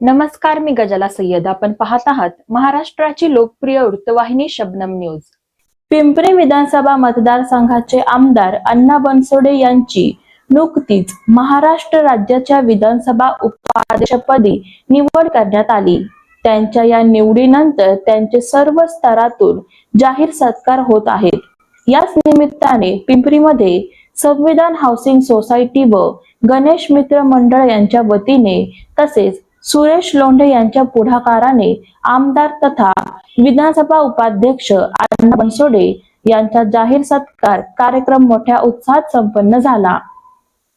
नमस्कार मी गजाला सय्यद. आपण पाहत आहात महाराष्ट्राची लोकप्रिय वृत्तवाहिनी शबनम न्यूज. पिंपरी विधानसभा मतदारसंघाचे आमदार अण्णा बनसोडे यांची नुकतीच महाराष्ट्र राज्याच्या विधानसभा उपाध्यक्षपदी निवड करण्यात आली. त्यांच्या या निवडीनंतर त्यांचे सर्व स्तरातून जाहीर सत्कार होत आहेत. याच निमित्ताने पिंपरीमध्ये संविधान हाऊसिंग सोसायटी व गणेश मित्र मंडळ यांच्या वतीने तसेच सुरेश लोंढे यांच्या पुढाकाराने आमदार तथा विधानसभा उपाध्यक्ष अण्णा बनसोडे यांचा जाहीर सत्कार कार्यक्रम मोठ्या उत्साहात संपन्न झाला.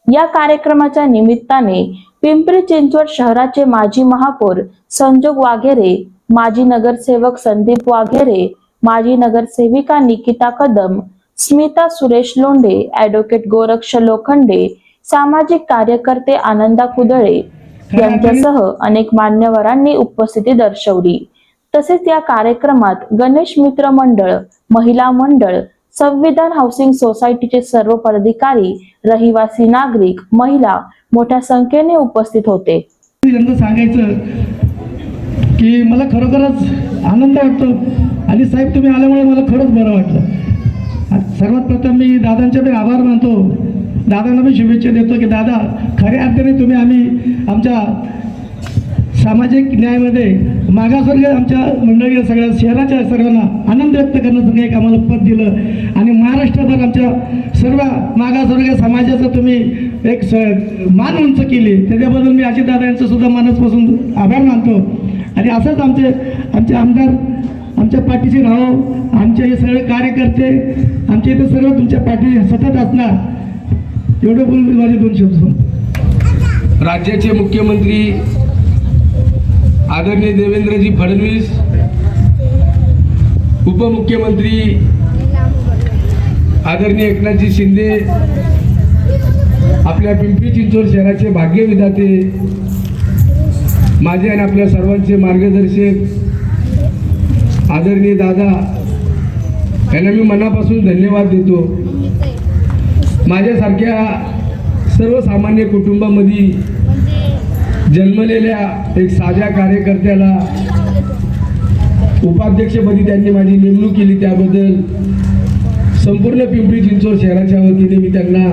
या कार्यक्रमाच्या निमित्ताने पिंपरी चिंचवड शहराचे माजी महापौर संजोग वाघेरे माजी नगरसेवक संदीप वाघेरे माजी नगरसेविका निकिता कदम स्मिता सुरेश लोंढे ऍडव्होकेट गोरक्ष लोखंडे सामाजिक कार्यकर्ते आनंदा कुदळे यांच्यासह अनेक मान्यवरांनी उपस्थिती दर्शवली. तसेच या कार्यक्रमात गणेश मित्र मंडळ महिला मंडळ संविधान हाऊसिंग सोसायटीचे सर्व पदाधिकारी रहिवासी नागरिक महिला मोठ्या संख्येने उपस्थित होते. सांगायचं की मला खरोखरच आनंद वाटतो. आणि साहेब तुम्ही आल्यामुळे मला खरंच बरं वाटलं. सर्वात प्रथम मी दादांचे मी आभार मानतो. दादांना मी शुभेच्छा देतो की दादा खऱ्या अर्थाने तुम्ही आम्ही आमच्या सामाजिक न्यायामध्ये मागासवर्गीय आमच्या मंडळी सगळ्या शहराच्या सर्वांना आनंद व्यक्त करण्यासारखं एक आम्हाला पद दिलं. आणि महाराष्ट्रभर आमच्या सर्व मागासवर्गीय समाजाचं तुम्ही एक स मान उंच केली. त्याच्याबद्दल मी अजितदादा यांचं सुद्धा मनापासून आभार मानतो. आणि असंच आमचे आमचे आमदार आमच्या पाठीशी राहो. आमचे हे सगळे कार्यकर्ते आमच्या इथे सर्व तुमच्या पाठी सतत असणार. एवढं बोलून माझे दोन शब्द राज्याचे मुख्यमंत्री आदरणीय देवेंद्रजी फडणवीस उपमुख्यमंत्री आदरणीय एकनाथजी शिंदे आपल्या पिंपरी चिंचवड शहराचे भाग्यविधाते माझे आणि आपल्या सर्वांचे मार्गदर्शक आदरणीय दादा यांना मी मनापासून धन्यवाद देतो. माझ्यासारख्या सर्वसामान्य कुटुंबामध्ये जन्मलेल्या एक साध्या कार्यकर्त्याला उपाध्यक्षपदी त्यांनी माझी नेमणूक केली. त्याबद्दल संपूर्ण पिंपरी चिंचवड शहराच्या वतीने मी त्यांना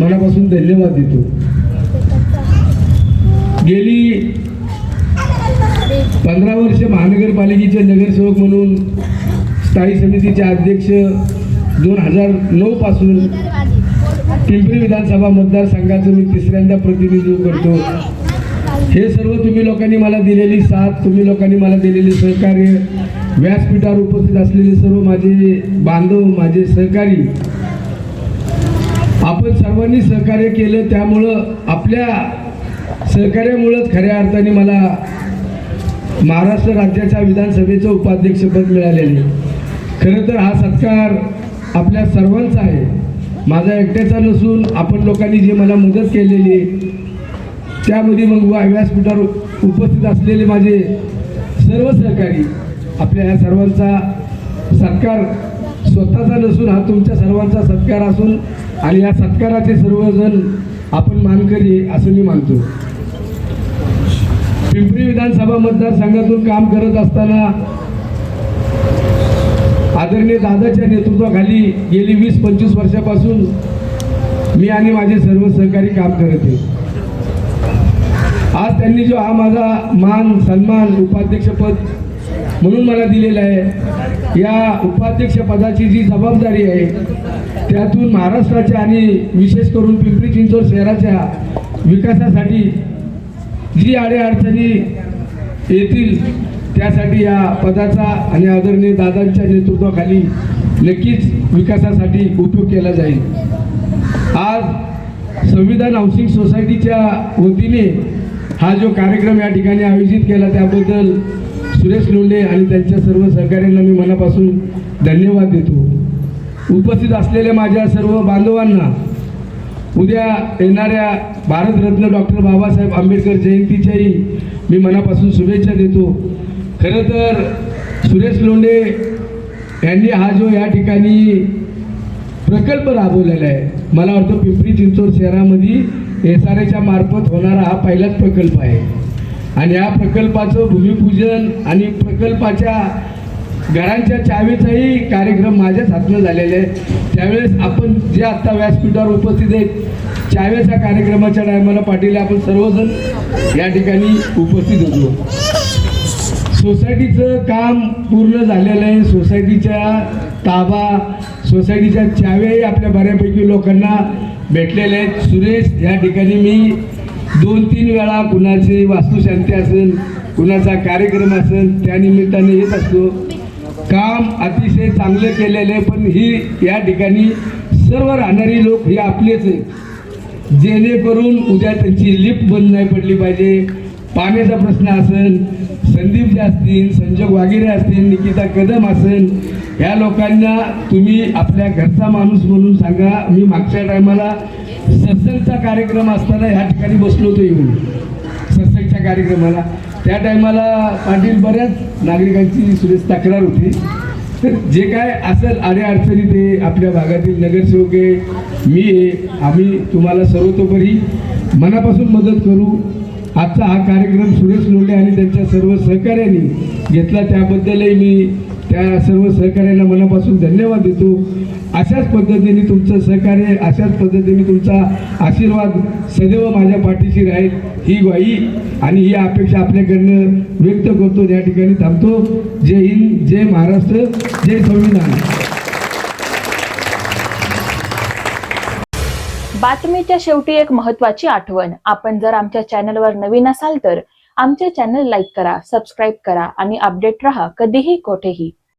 मनापासून धन्यवाद देतो. गेली पंधरा वर्ष महानगरपालिकेचे नगरसेवक म्हणून स्थायी समितीचे अध्यक्ष दोन हजार नऊ पासून पिंपरी विधानसभा मतदारसंघाचं मी तिसऱ्यांदा प्रतिनिधित्व करतो. हे सर्व तुम्ही लोकांनी मला दिलेली साथ तुम्ही लोकांनी मला दिलेले सहकार्य व्यासपीठावर उपस्थित असलेले सर्व माझे बांधव माझे सहकारी आपण सर्वांनी सहकार्य केलं त्यामुळं आपल्या सहकार्यामुळंच खऱ्या अर्थाने मला महाराष्ट्र राज्याच्या विधानसभेचं उपाध्यक्षपद मिळालेले खरं तर हा सत्कार आपल्या सर्वांचा आहे. माझा एकट्याचा नसून आपण लोकांनी जी मला मदत केलेली आहे त्यामध्ये मग वा- व्यासपीठावर उपस्थित असलेले माझे सर्व सहकारी आपल्या या सर्वांचा सत्कार स्वतःचा नसून हा तुमच्या सर्वांचा सत्कार असून आणि या सत्काराचे सर्वजण आपण मानकरी असं मी मानतो. पिंपरी विधानसभा मतदारसंघातून काम करत असताना आदरणीय दादाच्या नेतृत्वाखाली गेली वीस पंचवीस वर्षापासून मी आणि माझे सर्व सहकारी काम करत आहे. आज त्यांनी जो हा माझा मान सन्मान उपाध्यक्षपद म्हणून मला दिलेला आहे या उपाध्यक्ष पदाची जी जबाबदारी आहे त्यातून महाराष्ट्राच्या आणि विशेष करून पिंपरी चिंचवड शहराच्या विकासासाठी जी अडीअडचणी येतील त्यासाठी या पदाचा आणि आदरणीय दादांच्या नेतृत्वाखाली नक्कीच विकासासाठी उपयोग केला जाईल. आज संविधान हाऊसिंग सोसायटीच्या वतीने हा जो कार्यक्रम या ठिकाणी आयोजित केला त्याबद्दल सुरेश लोंढे आणि त्यांच्या सर्व सहकाऱ्यांना मी मनापासून धन्यवाद देतो. उपस्थित असलेल्या माझ्या सर्व बांधवांना उद्या येणाऱ्या भारतरत्न डॉक्टर बाबासाहेब आंबेडकर जयंतीच्याही मी मनापासून शुभेच्छा देतो. खरं तर सुरेश लोंढे यांनी हा जो या ठिकाणी प्रकल्प राबवलेला आहे मला वाटतं पिंपरी चिंचवड शहरामध्ये एस आर एच्या मार्फत होणारा हा पहिलाच प्रकल्प आहे. आणि या प्रकल्पाचं भूमिपूजन आणि प्रकल्पाच्या घरांच्या चावीचाही कार्यक्रम माझ्याच हातनं झालेला आहे. त्यावेळेस आपण जे आत्ता व्यासपीठावर उपस्थित आहेत चावेच्या कार्यक्रमाच्या टायमाला पाटील आपण सर्वजण या ठिकाणी उपस्थित होतो. सोसायटीचं काम पूर्ण झालेलं आहे. सोसायटीच्या ताबा सोसायटीच्या चाव्याही आपल्या बऱ्यापैकी लोकांना भेटलेल्या आहेत. सुरेश या ठिकाणी मी दोन तीन वेळा कुणाची वास्तुशांती असेल कुणाचा कार्यक्रम असेल त्यानिमित्ताने येत असतो. काम अतिशय चांगलं केलेलं आहे पण ही या ठिकाणी सर्व राहणारी लोक हे आपलेच आहेत. जेणेकरून उद्या त्यांची लिफ्ट बंद नाही पडली पाहिजे. पाण्याचा प्रश्न असेल संदीप जे असतील संजोग वागिरे असतील निकिता कदम असेल ह्या लोकांना तुम्ही आपल्या घरचा माणूस म्हणून सांगा. मी मागच्या टायमाला सत्संगचा कार्यक्रम असताना ह्या ठिकाणी बसलो होतो येऊन. सत्संगच्या कार्यक्रमाला. त्या टायमाला पाटील बऱ्याच नागरिकांची सुरेश तक्रार होती. तर जे काय असेल अडीअडचणी ते आपल्या भागातील नगरसेवक आहे मी आहे आम्ही तुम्हाला सर्वतोपरी मनापासून मदत करू. आजचा हा कार्यक्रम सुरेश लोंढे आणि त्यांच्या सर्व सहकार्यांनी घेतला. त्याबद्दलही मी त्या सर्व सहकार्यांना मनापासून धन्यवाद देतो. अशाच पद्धतीने तुमचं सहकार्य अशाच पद्धतीने तुमचा आशीर्वाद सदैव माझ्या पाठीशी राहील. ही ग्वाही आणि ही अपेक्षा आपल्याकडनं व्यक्त करतो. या ठिकाणी थांबतो. जय हिंद जय महाराष्ट्र जय संविधान. बातमीच्या शेवटी एक महत्वाची आठवण. आपण जर आमच्या चॅनलवर नवीन असाल तर आमचे चॅनल लाईक करा सबस्क्राईब करा आणि अपडेट रहा कधीही कोठेही.